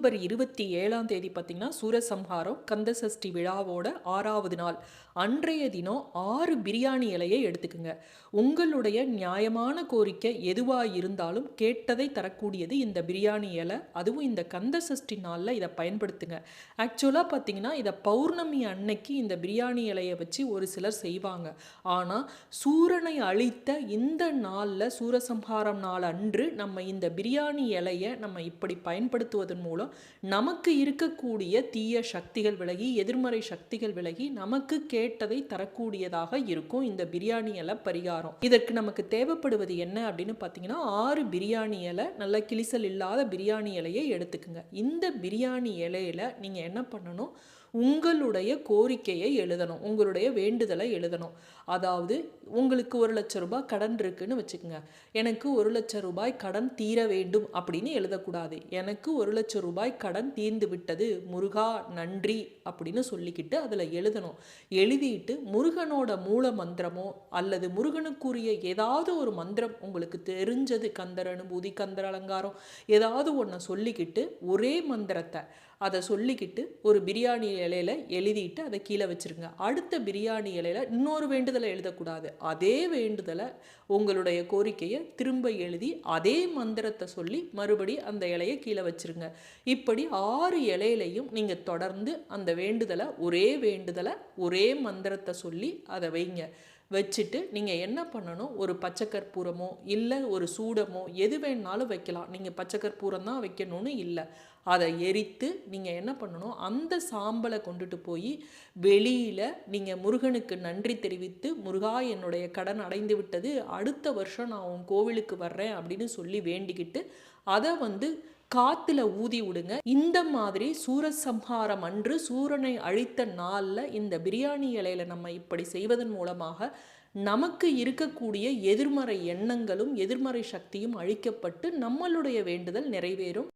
October இருபத்தி ஏழாம் தேதி பார்த்தீங்கன்னா சூரசம்ஹாரம் கந்தசஷ்டி விழாவோட ஆறாவது நாள். அன்றைய தினம் ஆறு பிரியாணி இலையை எடுத்துக்குங்க. உங்களுடைய நியாயமான கோரிக்கை எதுவாக இருந்தாலும் கேட்டதை தரக்கூடியது இந்த பிரியாணி இலை. அதுவும் இந்த கந்தசஷ்டி நாளில் இதை பயன்படுத்துங்க. ஆக்சுவலாக பார்த்தீங்கன்னா இதை பௌர்ணமி அன்னைக்கு இந்த பிரியாணி இலையை வச்சு ஒரு சிலர் செய்வாங்க. ஆனால் சூரனை அழித்த இந்த நாளில் சூரசம்ஹாரம் நாள் அன்று நம்ம இந்த பிரியாணி இலையை நம்ம இப்படி பயன்படுத்துவதன் மூலம் நமக்கு இருக்கக்கூடிய தீய சக்திகள் விலகி எதிர்மறை சக்திகள் விலகி நமக்கு கேட்டதை தரக்கூடியதாக இருக்கும் இந்த பிரியாணி இலை பரிகாரம். இதற்கு நமக்கு தேவைப்படுவது என்ன அப்படின்னு பார்த்தீங்கன்னா ஆறு பிரியாணி இலை நல்ல கிளிசல் இல்லாத பிரியாணி இலையை எடுத்துக்குங்க. இந்த பிரியாணி இலையில நீங்கள் என்ன பண்ணணும்? உங்களுடைய கோரிக்கையை எழுதணும் உங்களுடைய வேண்டுதலை எழுதணும். அதாவது உங்களுக்கு ஒரு லட்ச ரூபாய் கடன் இருக்குன்னு வச்சுக்கோங்க. எனக்கு ஒரு லட்ச ரூபாய் கடன் தீர வேண்டும் அப்படின்னு எழுதக்கூடாது. எனக்கு ஒரு லட்ச ரூபாய் கடன் தீர்ந்து விட்டது முருகா நன்றி அப்படின்னு சொல்லிக்கிட்டு அதில் எழுதணும். எழுதிட்டு முருகனோட மூல மந்திரமோ அல்லது முருகனுக்குரிய ஏதாவது ஒரு மந்திரம் உங்களுக்கு தெரிஞ்சது கந்தர் அனுபூதி கந்தர் அலங்காரம் ஏதாவது ஒன்றை சொல்லிக்கிட்டு ஒரே மந்திரத்தை அதை சொல்லிக்கிட்டு ஒரு பிரியாணி இலையில எழுதிட்டு அதை கீழே வச்சிருங்க. அடுத்த பிரியாணி இலையில இன்னொரு வேண்டுதலை எழுதக்கூடாது. அதே வேண்டுதலை உங்களுடைய கோரிக்கையை திரும்ப எழுதி அதே மந்திரத்தை சொல்லி மறுபடி அந்த இலையை கீழே வச்சிருங்க. இப்படி ஆறு இலையிலையும் நீங்கள் தொடர்ந்து அந்த வேண்டுதலை ஒரே வேண்டுதலை ஒரே மந்திரத்தை சொல்லி அதை வைங்க. வச்சுட்டு நீங்கள் என்ன பண்ணணும்? ஒரு பச்சை கற்பூரமோ இல்லை ஒரு சூடமோ எது வேணாலும் வைக்கலாம். நீங்கள் பச்சைக்கற்பூரம் தான் வைக்கணும்னு இல்லை. அதை எரித்து நீங்கள் என்ன பண்ணணும்? அந்த சாம்பலை கொண்டுட்டு போய் வெளியில் நீங்கள் முருகனுக்கு நன்றி தெரிவித்து முருகா என்னுடைய கடன் அடைந்து விட்டது. அடுத்த வருஷம் நான் உன் கோவிலுக்கு வர்றேன் அப்படின்னு சொல்லி வேண்டிக்கிட்டு அதை வந்து காத்துல ஊதி விடுங்க இந்த மாதிரி சூரசம்ஹாரம் அன்று சூரனை அழித்த நாளில் இந்த பிரியாணி இலையில நம்ம இப்படி செய்வதன் மூலமாக நமக்கு இருக்கக்கூடிய எதிர்மறை எண்ணங்களும் எதிர்மறை சக்தியும் அழிக்கப்பட்டு நம்மளுடைய வேண்டுதல் நிறைவேறும்.